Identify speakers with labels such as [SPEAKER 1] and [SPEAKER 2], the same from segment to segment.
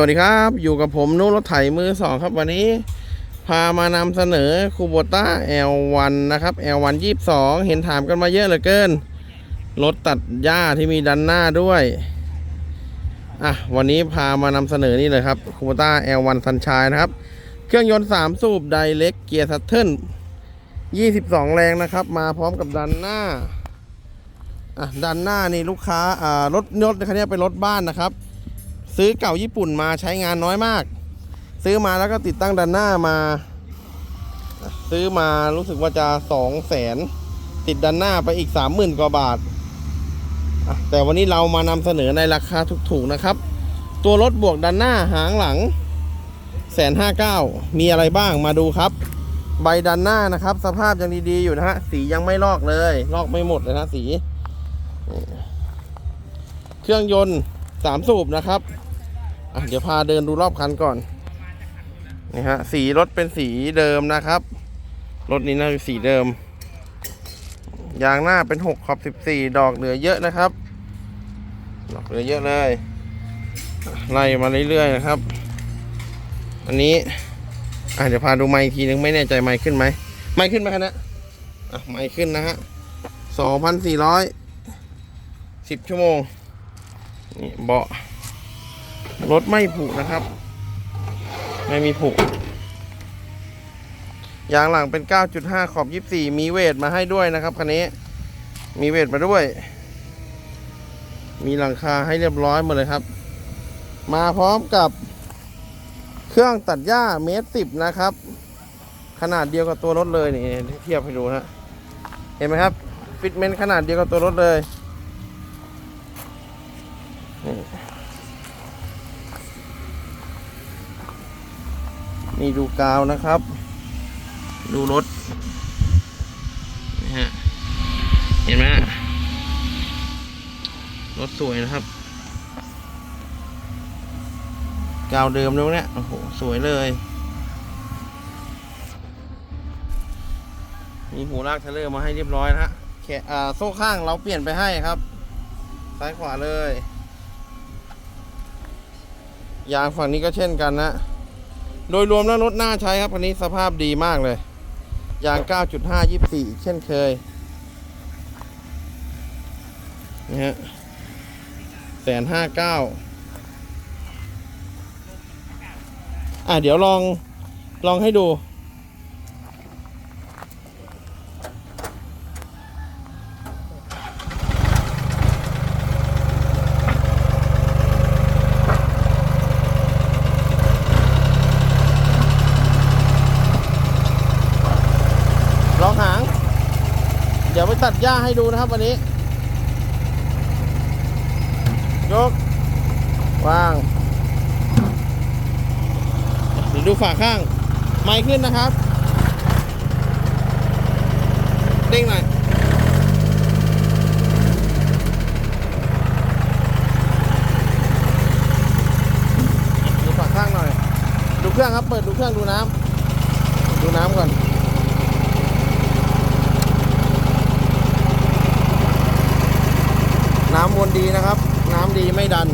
[SPEAKER 1] วัสดีครับ อยู่กับผมนุ่นรถไถมือสองครับวันนี้ พามานำเสนอคูโบต้า L1 นะครับ L1 22 เห็นถามกันมาเยอะเหลือเกิน รถตัดหญ้าที่มีดันหน้าด้วย อะ วันนี้พามานำเสนอนี่เลยครับคูโบต้า L1 Sunshine นะครับ เครื่องยนต์ 3 สูบไดเล็กเกียร์ซัตเทิล22 แรงนะครับ มาพร้อมกับดันหน้า อะ ดันหน้านี่ลูกค้า อ่ารถรถคันนี้เป็นรถบ้านนะครับ ซื้อเก่าญี่ปุ่นมาใช้งานน้อยมาก ซื้อมาแล้วก็ติดตั้งดันหน้ามา ซื้อมารู้สึกว่าจะสองแสนติดดันหน้าไปอีกสามหมื่นกว่าบาท แต่วันนี้เรามานำเสนอในราคาถูกๆนะครับ ตัวรถบวกดันหน้าหางหลังแสนห้าเก้ามีอะไรบ้างมาดูครับ ใบดันหน้านะครับ สภาพยังดีๆอยู่นะฮะสียังไม่ลอกเลย ลอกไม่หมดเลยนะสี เครื่องยนต์สามสูบนะครับ เดี๋ยวพาเดินดูรอบคันก่อนนี่ฮะสีรถเป็นสีเดิมนะครับ รถนี้น่าจะสีเดิม ยางหน้าเป็นหกขอบสิบสี่ดอกเหลือเยอะนะครับ ดอกเหลือเยอะเลยไล่มาเรื่อยๆนะครับ อันนี้อะเดี๋ยวพาดูไมค์อีกทีนึงไม่แน่ใจไมค์ขึ้นไหมไมค์ขึ้นไหมคะนะอะไมค์ขึ้นนะฮะสองพันสี่ร้อยสิบชั่วโมงนี่เบาะ รถไม่ผุนะครับ ไม่มีผุยางหลังเป็น 9.5 ขอบ 24 มีเวทมาให้ด้วยนะครับคันนี้ มีเวทมาด้วย มีหลังคาให้เรียบร้อยหมดเลยครับ มาพร้อมกับเครื่องตัดหญ้าเมตรสิบนะครับ ขนาดเดียวกับตัวรถเลยนี่เทียบให้ดูนะเห็นไหมครับ ฟิตเมนต์ขนาดเดียวกับตัวรถเลย นี่ดูกาวนะครับ ดูรถนี่ฮะเห็นไหมรถสวยนะครับ กาวเดิมแล้วเนี่ยโอ้โห สวยเลย มีหูลากเทเลอร์มาให้เรียบร้อยนะฮะแขนอ่าโซ่ข้างเราเปลี่ยนไปให้ครับ ซ้ายขวาเลย ยางฝั่งนี้ก็เช่นกันนะ โดยรวมแล้วรถน่าใช้ครับคันนี้สภาพดีมากเลย ยาง 9.5 24 อีกเช่นเคยนี่ฮะแสนห้าเก้าอะเดี๋ยวลองลองให้ดู ลองหาง เดี๋ยวไป ตัดหญ้าให้ดูนะครับวันนี้ ยกวางเดี๋ยวดูฝาข้าง ไม้ขึ้นนะครับ เด้งหน่อยดูฝาข้างหน่อย ดูเครื่องครับ เปิดดูเครื่องดูน้ำดูน้ำก่อน น้ำวน ดีนะครับ น้ำดีไม่ดัน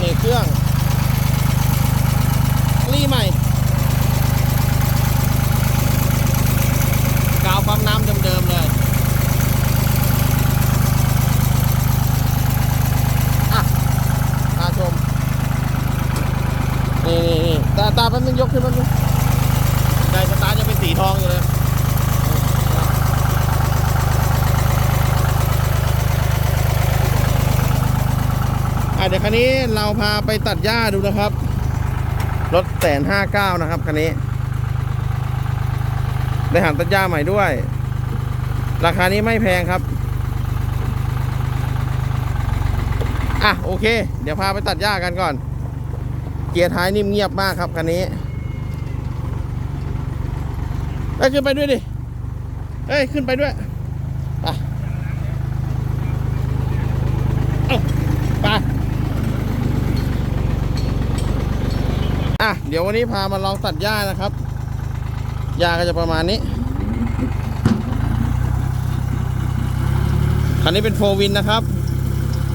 [SPEAKER 1] นี่เครื่อง รีใหม่ กาวปั๊มน้ำเดิมๆเลย อะตาชม นี่นี่นี่ตาตาแป๊บนึงยกขึ้นแป๊บนึงในสตาร์ทยังเป็นสีทองอยู่เลย อะ เดี๋ยวคันนี้เราพาไปตัดหญ้าดูนะครับ รถแสนห้าเก้านะครับคันนี้ ได้หันตัดหญ้าใหม่ด้วย ราคานี้ไม่แพงครับ อะโอเค เดี๋ยวพาไปตัดหญ้ากันก่อน เกียร์ท้ายนิ่มเงียบมากครับคันนี้เอ้ยขึ้นไปด้วยดิ เอ้ยขึ้นไปด้วยไปเอ้าไป อะเดี๋ยววันนี้พามาลองตัดหญ้านะครับหญ้าก็จะประมาณนี้คันนี้เป็นโฟวินนะครับ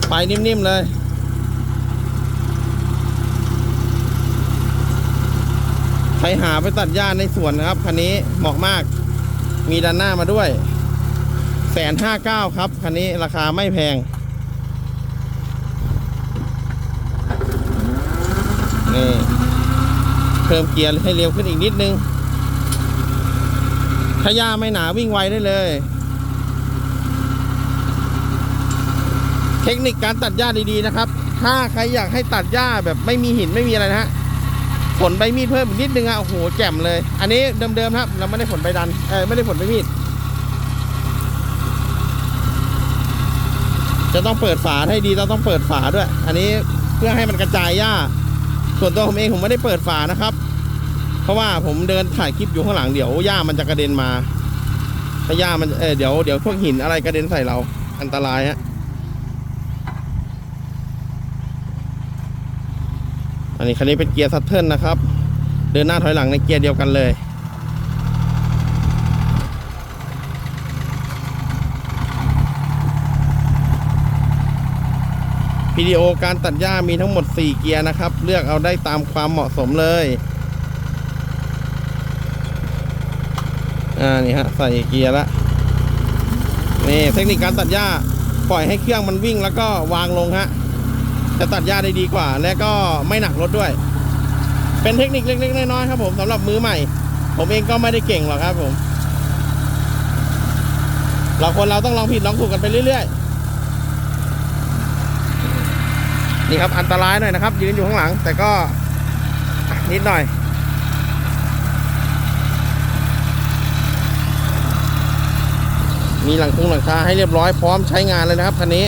[SPEAKER 1] ไปนิ่มๆเลยใครหาไปตัดหญ้าในสวนนะครับคันนี้เหมาะมาก มีด้านหน้ามาด้วยแสนห้าเก้าครับคันนี้ราคาไม่แพงนี่ พิ่มเกียร์ให้เร็วขึ้นอีกนิดนึง ถ้าหญ้าไม่หนาวิ่งไวได้เลย เทคนิคการตัดหญ้าดีๆนะครับ ถ้าใครอยากให้ตัดหญ้าแบบไม่มีหินไม่มีอะไรนะฮะผลใบมีดเพิ่มอีกนิดนึงอะโอ้โหแจ่มเลย อันนี้เดิมๆครับ เราไม่ได้ผลใบดันเออไม่ได้ผลใบมีด จะต้องเปิดฝาให้ดีเราต้องเปิดฝาด้วย อันนี้เพื่อให้มันกระจายหญ้า ส่วนตัวผมเองผมไม่ได้เปิดฝานะครับ เพราะว่าผมเดินถ่ายคลิปอยู่ข้างหลังเดี๋ยวหญ้ามันจะกระเด็นมาถ้าหญ้ามันเออเดี๋ยวเดี๋ยวพวกหินอะไรกระเด็นใส่เราอันตรายฮะอันนี้คันนี้เป็นเกียร์ซัตเทิลนะครับ เดินหน้าถอยหลังในเกียร์เดียวกันเลย วิดีโอการตัดหญ้ามีทั้งหมด 4 เกียร์นะครับ เลือกเอาได้ตามความเหมาะสมเลย อ่า นี่ฮะ ใส่เกียร์ละนี่เทคนิคการตัดหญ้าปล่อยให้เครื่องมันวิ่งแล้วก็วางลงฮะ จะตัดหญ้าได้ดีกว่า และก็ไม่หนักรถด้วย เป็นเทคนิคเล็กๆน้อยๆครับผมสำหรับมือใหม่ ผมเองก็ไม่ได้เก่งหรอกครับผมเราคนเราต้องลองผิดลองถูกกันไปเรื่อยๆ นี่ครับอันตรายหน่อยนะครับ ยืนอยู่ข้างหลัง แต่ก็นิดหน่อยมีหลังคงหลังคาให้เรียบร้อยพร้อมใช้งานเลยนะครับคันนี้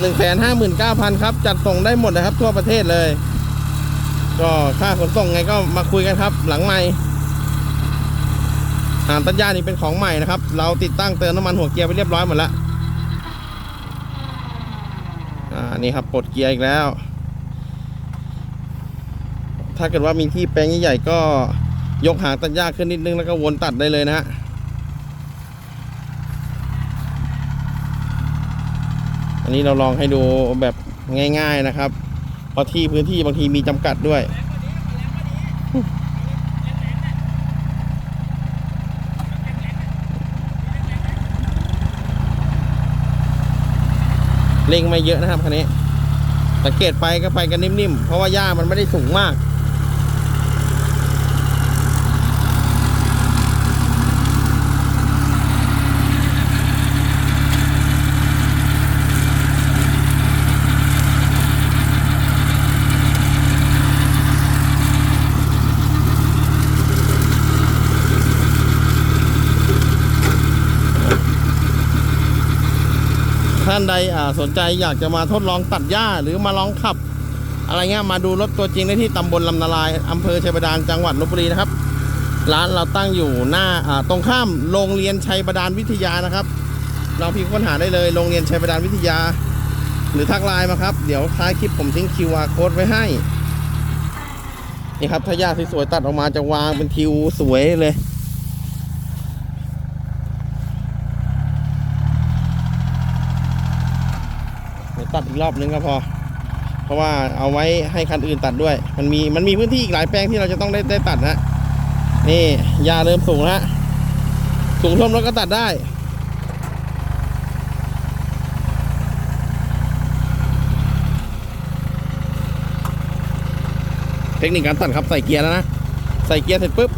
[SPEAKER 1] หนึ่งแสนห้าหมื่นเก้าพันครับ จัดส่งได้หมดนะครับ ทั่วประเทศเลย ก็ค่าขนส่งไงก็มาคุยกันครับ หลังใหม่หางตัญญานี่เป็นของใหม่นะครับ เราติดตั้งเติมน้ำมันหัวเกียร์ไปเรียบร้อยหมดแล้วอ่า นี่ครับปลดเกียร์อีกแล้ว ถ้าเกิดว่ามีที่แปลงใหญ่ๆก็ยกหางตัญญาขึ้นนิดนึงแล้วก็วนตัดได้เลยนะฮะอันนี้เราลองให้ดูแบบง่าย ๆนะครับเพราะที่พื้นที่บางทีมีจำกัดด้วย เร่งไม่เยอะนะครับคันนี้สังเกตไปก็ไปกันนิ่มๆ เพราะว่าหญ้ามันไม่ได้สูงมาก ท่านใดสนใจอยากจะมาทดลองตัดหญ้าหรือมาลองขับ อะไรเงี้ยมาดูรถตัวจริงได้ที่ตำบลลำนาลายอำเภอชัยบาดาลจังหวัดลบบุรีนะครับ ร้านเราตั้งอยู่หน้าตรงข้ามโรงเรียนชัยบาดาลวิทยานะครับลองพิมพ์ค้นหาได้เลยโรงเรียนชัยบาดาลวิทยา หรือทักไลน์มาครับ เดี๋ยวท้ายคลิปผมทิ้ง QR code ไว้ให้นี่ครับถ้าหญ้าสวยๆตัดออกมาจะวางเป็นทิวสวยเลย เดี๋ยว ตัดอีกรอบนึงก็พอ เพราะว่าเอาไว้ให้คันอื่นตัดด้วย มันมีมันมีพื้นที่อีกหลายแปลงที่เราจะต้องได้ได้ตัดนะนี่ยาเริ่มสูงแล้วสูงท่วมรถก็ตัดได้เทคนิคการตัดครับใส่เกียร์แล้วนะ ใส่เกียร์เสร็จปุ๊บ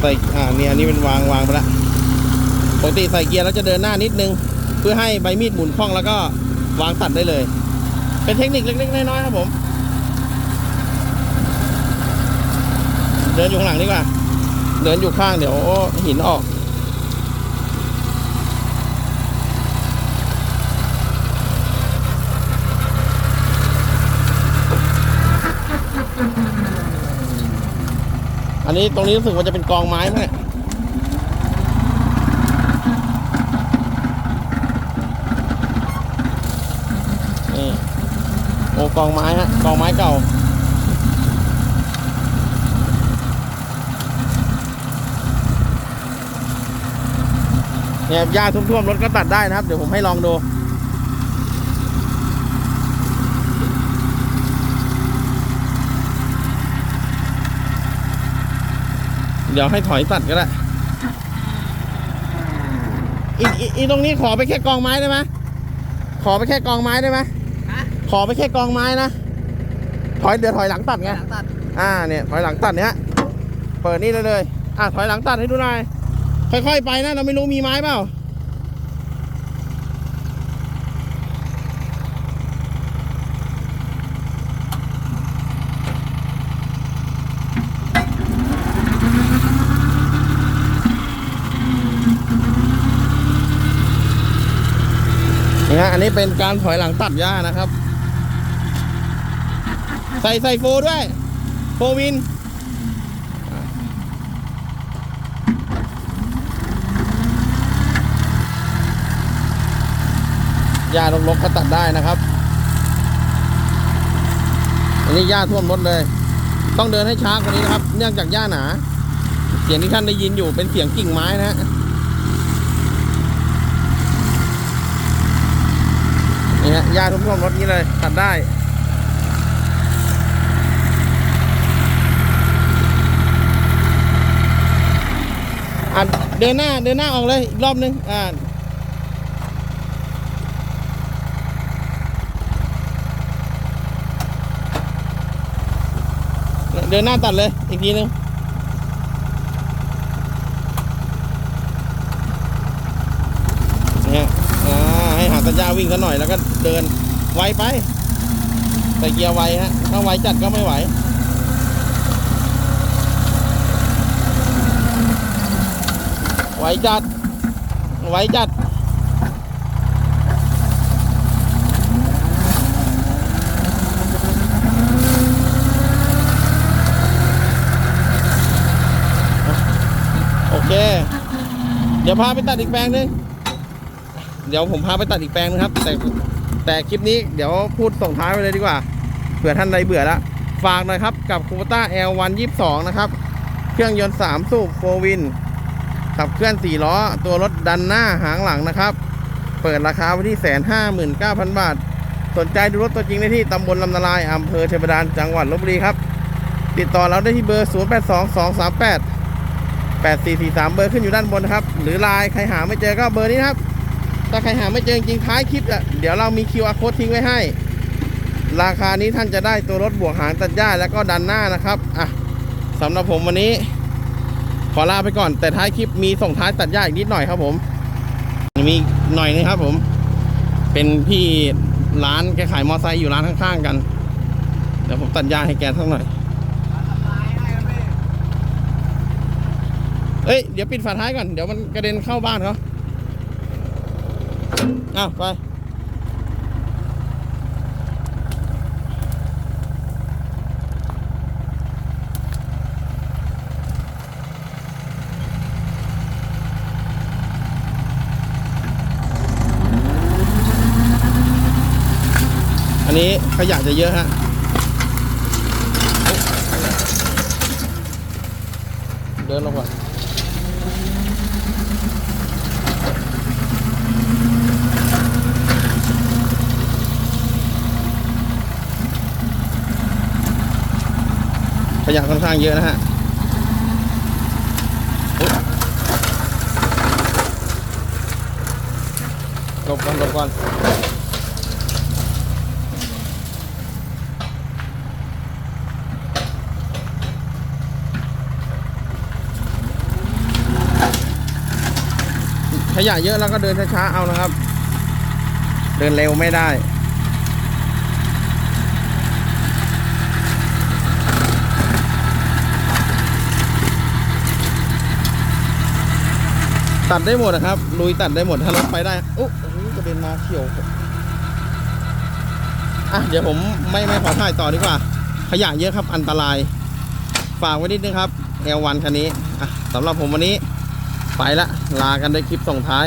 [SPEAKER 1] ใส่อ่านี่อันนี้เป็นวางวางไปแล้ว ปกติใส่เกียร์แล้วจะเดินหน้านิดนึง เพื่อให้ใบมีดหมุนคล่องแล้วก็วางตัดได้เลย เป็นเทคนิคเล็กๆน้อยๆครับผม เดินอยู่ข้างหลังดีกว่า เดินอยู่ข้างเดี๋ยวหินออกอันนี้ตรงนี้รู้สึกว่าจะเป็นกองไม้มั้งเนี่ย นี่โอ้ กองไม้ฮะกองไม้เก่า เนี่ยหญ้าท่วมๆรถก็ตัดได้นะครับ เดี๋ยวผมให้ลองดูเดี๋ยวให้ถอยตัดก็ได้อีอีตรงนี้ขอไปแค่กองไม้ได้ไหมขอไปแค่กองไม้ได้ไหม ขอไปแค่กองไม้นะ ถอยเดี๋ยวถอยหลังตัดไง
[SPEAKER 2] หลังตัด
[SPEAKER 1] อ่าเนี่ยถอยหลังตัดเนี้ยเปิดนี่เลยเลย อะถอยหลังตัดให้ดูหน่อย ค่อยๆไปนะ เราไม่รู้มีไม้เปล่านี่ฮะอันนี้เป็นการถอยหลังตัดหญ้านะครับ ใส่ใส่โฟด้วย โฟวินหญ้าลกๆก็ตัดได้นะครับ อันนี้หญ้าท่วมรถเลย ต้องเดินให้ช้ากว่านี้นะครับ เนื่องจากหญ้าหนา เสียงที่ท่านได้ยินอยู่เป็นเสียงกิ่งไม้นะฮะนี่ฮะหญ้าท่วมรถนี้เลย ตัดได้ อะเดินหน้าเดินหน้าออกเลยอีกรอบนึงอ่าเดินหน้าตัดเลยอีกทีนึงเนี่ยอ่าให้หาตัญญาวิ่งกันหน่อยแล้วก็เดินไวไปใส่เกียร์ไวฮะถ้าไวจัดก็ไม่ไหว ไว้จัดไว้จัดโอเค เดี๋ยวพาไปตัดอีกแปลงหนึง เดี๋ยวผมพาไปตัดอีกแปลงนึงครับ แต่แต่คลิปนี้เดี๋ยวพูดส่งท้ายไปเลยดีกว่า เผื่อท่านใดเบื่อแล้ว ฝากหน่อยครับกับคูปต้า L122 นะครับ เครื่องยนต์ 3 สูบโฟวิน ขับเคลื่อน 4 ล้อ ตัวรถดันหน้าหางหลังนะครับ เปิดราคาไว้ที่แสนห้าหมื่นเก้าพันบาท สนใจดูรถตัวจริงได้ที่ตำบลลำนาลายอำเภอเทพดานจังหวัดลบบุรีครับ ติดต่อเราได้ที่เบอร์ 0 8 2 2 3 8 8 4 4 3 เบอร์ขึ้นอยู่ด้านบนนะครับ หรือไลน์ใครหาไม่เจอก็เบอร์นี้นะครับ ถ้าใครหาไม่เจอจริงๆท้ายคลิปอะเดี๋ยวเรามี QR code ทิ้งไว้ให้ ราคานี้ท่านจะได้ตัวรถบวกหางตัดหญ้าแล้วก็ดันหน้านะครับอะสำหรับผมวันนี้ ขอลาไปก่อน แต่ท้ายคลิปมีส่งท้ายตัดหญ้าอีกนิดหน่อยครับผม มีหน่อยนึงครับผม เป็นพี่ร้านแกขายมอไซค์อยู่ร้านข้างๆกัน เดี๋ยวผมตัดหญ้าให้แกสักหน่อยเอ้ย เดี๋ยวปิดฝาท้ายก่อน เดี๋ยวมันกระเด็นเข้าบ้านเขาอ้าวไป อันนี้ขยะจะเยอะฮะเดินลงก่อนขยะค่อนข้างเยอะนะฮะหลบก่อนหลบก่อน ยะเยอะแล้วก็เดินช้าๆเอานะครับ เดินเร็วไม่ได้ ตัดได้หมดนะครับ ลุยตัดได้หมดถ้ารถไปได้อุ๊ยกระเด็นมาเขียวอะเดี๋ยวผมไม่ไม่ขอถ่ายต่อดีกว่า ขยะเยอะครับอันตราย ฝากไว้นิดนึงครับ L1 คันนี้อะสำหรับผมวันนี้ ไปละลากันด้วยคลิปส่งท้าย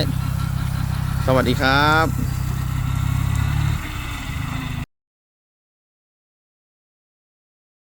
[SPEAKER 1] สวัสดีครับ